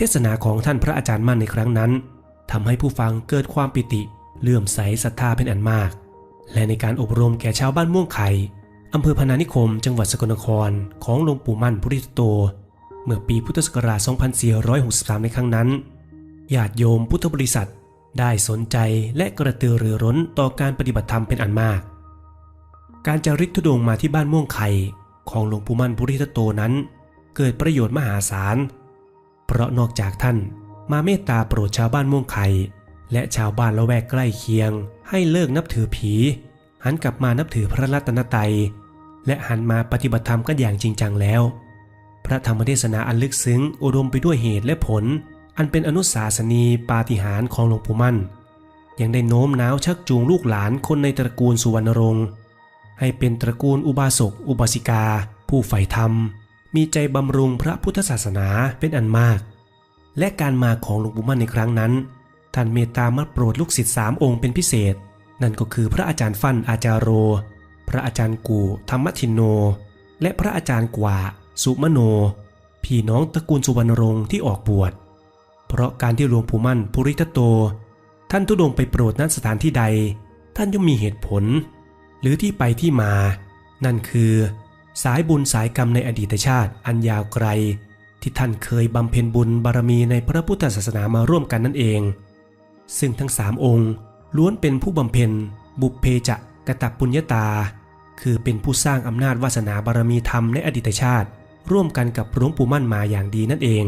เทศนาของท่านพระอาจารย์มั่นในครั้งนั้นทำให้ผู้ฟังเกิดความปิติเลื่อมใสศรัทธาเป็นอันมาก และในการอบรมแก่ชาวบ้านม่วงไข่อำเภอพนานิคม จังหวัดสกลนครของหลวงปู่มั่นพุทธิโต เมื่อปีพุทธศักราช 2463 ในครั้งนั้นญาติโยมพุทธบริษัทได้สนใจและกระตือรือร้นต่อการปฏิบัติธรรมเป็นอันมาก การจาริกธุดงมาที่บ้านม่วงไข่ของหลวงปู่มั่นพุทธิโตนั้น เกิดประโยชน์มหาศาล เพราะนอกจากท่านมาเมตตาโปรดชาวบ้านม่วงไข่และชาวบ้านละแวกใกล้เคียง ให้เลิกนับถือผี หันกลับมานับถือพระรัตนตรัยและหันมาปฏิบัติธรรมกันอย่างจริงจังแล้ว พระธรรมเทศนาอันลึกซึ้งอุดมไปด้วยเหตุและผล อันเป็นอนุสาสนีปาฏิหาริย์ของหลวงปู่มั่น ยังได้โน้มน้าวชักจูงลูกหลานคนในตระกูลสุวรรณรงค์ให้เป็นตระกูลอุบาสกอุบาสิกา ผู้ใฝ่ธรรม มีใจบำรุงพระพุทธศาสนาเป็นอันมาก และการมาของหลวงปู่มั่นในครั้งนั้น ท่านเมตตามาโปรดลูกศิษย์สามองค์เป็นพิเศษ นั่นก็คือพระอาจารย์ฟั่นอาจารโร พระอาจารย์กูธรรมทินโน และพระอาจารย์กว่า สุมโน พี่น้องตระกูลสุวรรณรงค์ที่ออกบวช เพราะการที่หลวงปู่มั่นภูริทัตโต ท่านทุดงไปโปรดณสถานที่ใด ท่านย่อมมีเหตุผล หรือที่ไปที่มา นั่นคือ สายบุญสายกรรมในอดีตชาติอันยาวไกล ที่ท่านเคยบำเพ็ญบุญบารมีในพระพุทธศาสนามาร่วมกันนั่นเอง ซึ่งทั้งสามองค์ล้วนเป็นผู้บำเพ็ญ บุพเพจะกะตะปุญญาตา คือเป็นผู้สร้างอำนาจวาสนาบารมีธรรมในอดีตชาติ ร่วมกันกับหลวงปู่มั่นมาอย่างดีนั่นเอง